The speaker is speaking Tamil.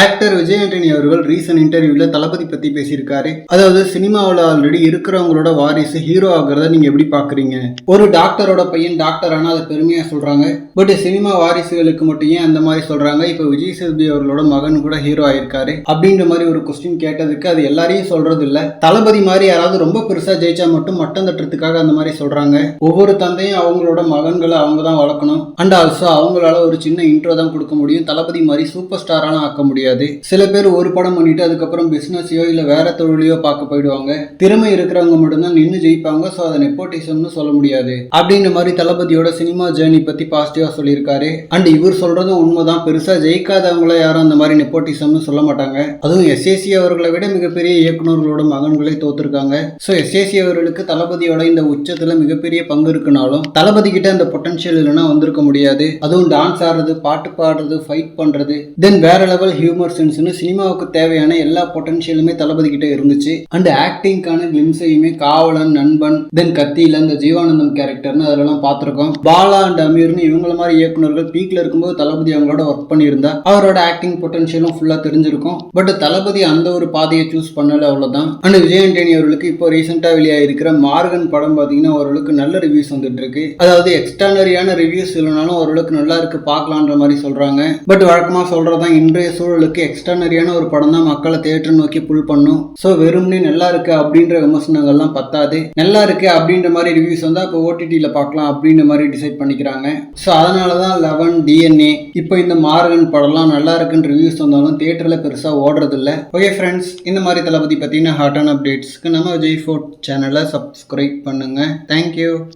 ஆக்டர் விஜய் ஆண்டனி அவர்கள் ரீசன்ட் இன்டர்வியூவில் தளபதி பற்றி பேசியிருக்காரு. அதாவது சினிமாவில் ஆல்ரெடி இருக்கிறவங்களோட வாரிசு ஹீரோ ஆகுறத நீங்கள் எப்படி பார்க்குறீங்க ஒரு டாக்டரோட பையன் டாக்டர் ஆனால் அதை பெருமையாக சொல்கிறாங்க பட் சினிமா வாரிசுகளுக்கு மட்டும் ஏன் அந்த மாதிரி சொல்கிறாங்க இப்போ விஜய் சேதுபதி அவர்களோட மகன் கூட ஹீரோ ஆயிருக்காரு. அப்படின்ற மாதிரி ஒரு கொஸ்டின் கேட்டதுக்கு அது எல்லாரையும் சொல்கிறது இல்லை. தளபதி மாதிரி யாராவது ரொம்ப பெருசாக ஜெயிச்சா மட்டும் மட்டம் தட்டுறதுக்காக அந்த மாதிரி சொல்கிறாங்க ஒவ்வொரு தந்தையும் அவங்களோட மகன்களை அவங்க தான் வளர்க்கணும். அண்ட் ஆல்சோ அவங்களால ஒரு சின்ன இன்ட்ரோ தான் கொடுக்க முடியும். தளபதி மாதிரி சூப்பர் ஸ்டாரான ஆக்க முடியும். முடியாது. சில பேர் ஒரு படம் பண்ணிட்டு அதுக்கப்புறம் பிசினஸையோ இல்ல வேற தொழிலையோ பார்க்க போயிடுவாங்க. திறமை இருக்கிறவங்க மட்டும்தான் நின்று ஜெயிப்பாங்க. ஸோ அதை நெப்போட்டிசம்னு சொல்ல முடியாது. அப்படின்ற மாதிரி தளபதியோட சினிமா ஜேர்னி பத்தி பாசிட்டிவா சொல்லியிருக்காரு. அண்ட் இவர் சொல்றதும் உண்மைதான். பெருசா ஜெயிக்காதவங்கள யாரும் அந்த மாதிரி நெப்போட்டிசம்னு சொல்ல மாட்டாங்க. அதுவும் எஸ்ஏசி அவர்களை விட மிகப்பெரிய இயக்குனர்களோட மகன்களை தோத்துருக்காங்க. ஸோ எஸ்ஏசி அவர்களுக்கு தளபதியோட இந்த உச்சத்துல மிகப்பெரிய பங்கு இருக்குனாலும் தளபதி கிட்ட அந்த பொட்டன்ஷியல் இல்லைன்னா வந்திருக்க முடியாது. அதுவும் டான்ஸ் ஆடுறது பாட்டு பாடுறது ஃபைட் பண்றது தென் வேற லெவல் ஹியூ ஹியூமர் சென்ஸ்னு சினிமாவுக்கு தேவையான எல்லா பொட்டன்ஷியலுமே தளபதி கிட்ட இருந்துச்சு. அண்ட் ஆக்டிங்கான கிளிம்ஸையுமே காவலன் நண்பன் தென் கத்தியில இந்த ஜீவானந்தம் கேரக்டர்னு அதெல்லாம் பார்த்துருக்கோம். பாலா அண்ட் அமீர்னு இவங்கள மாதிரி இயக்குனர்கள் பீக்ல இருக்கும்போது தளபதி அவங்களோட ஒர்க் பண்ணியிருந்தா அவரோட ஆக்டிங் பொட்டன்ஷியலும் ஃபுல்லா தெரிஞ்சிருக்கும். பட் தளபதி அந்த ஒரு பாதையை சூஸ் பண்ணல அவ்வளவுதான். அண்ட் விஜய் ஆண்டனி அவர்களுக்கு இப்போ ரீசெண்டாக வெளியாகிருக்கிற மார்கன் படம் பார்த்தீங்கன்னா ஓரளவுக்கு நல்ல ரிவ்யூஸ் வந்துட்டு இருக்கு அதாவது எக்ஸ்டர்னரியான ரிவ்யூஸ் இல்லைனாலும் ஓரளவுக்கு நல்லா இருக்கு பார்க்கலான்ற மாதிரி சொல்றாங்க. பட் வழக்கமாக சொல்றதான் இன்றைய சூழலுக்கு எக்ஸ்ட்ரானரியான ஒரு படம் தான் மக்களை தேட்டர் நோக்கி புல் பண்ணும். ஸோ வெறும்னே நல்லா இருக்கு அப்படின்ற விமர்சனங்கள்லாம் பத்தாது. நல்லா இருக்கு அப்படின்ற மாதிரி ரிவ்யூஸ் வந்தால் இப்போ ஓடிடியில் பார்க்கலாம் அப்படின்ற மாதிரி டிசைட் பண்ணிக்கிறாங்க. ஸோ அதனால தான் லெவன் டிஎன்ஏ இப்போ இந்த மார்கன் படம்லாம் நல்லா இருக்குன்னு ரிவ்யூஸ் வந்தாலும் தேட்டரில் பெருசாக ஓடுறது இல்ல ஓகே ஃப்ரெண்ட்ஸ் இந்த மாதிரி தளபதி பத்தின ஹாட்டான அப்டேட்ஸ்க்கு நம்ம விஜய் ஃபோர்ட் சேனலை சப்ஸ்கிரைப் பண்ணுங்கள் தேங்க்யூ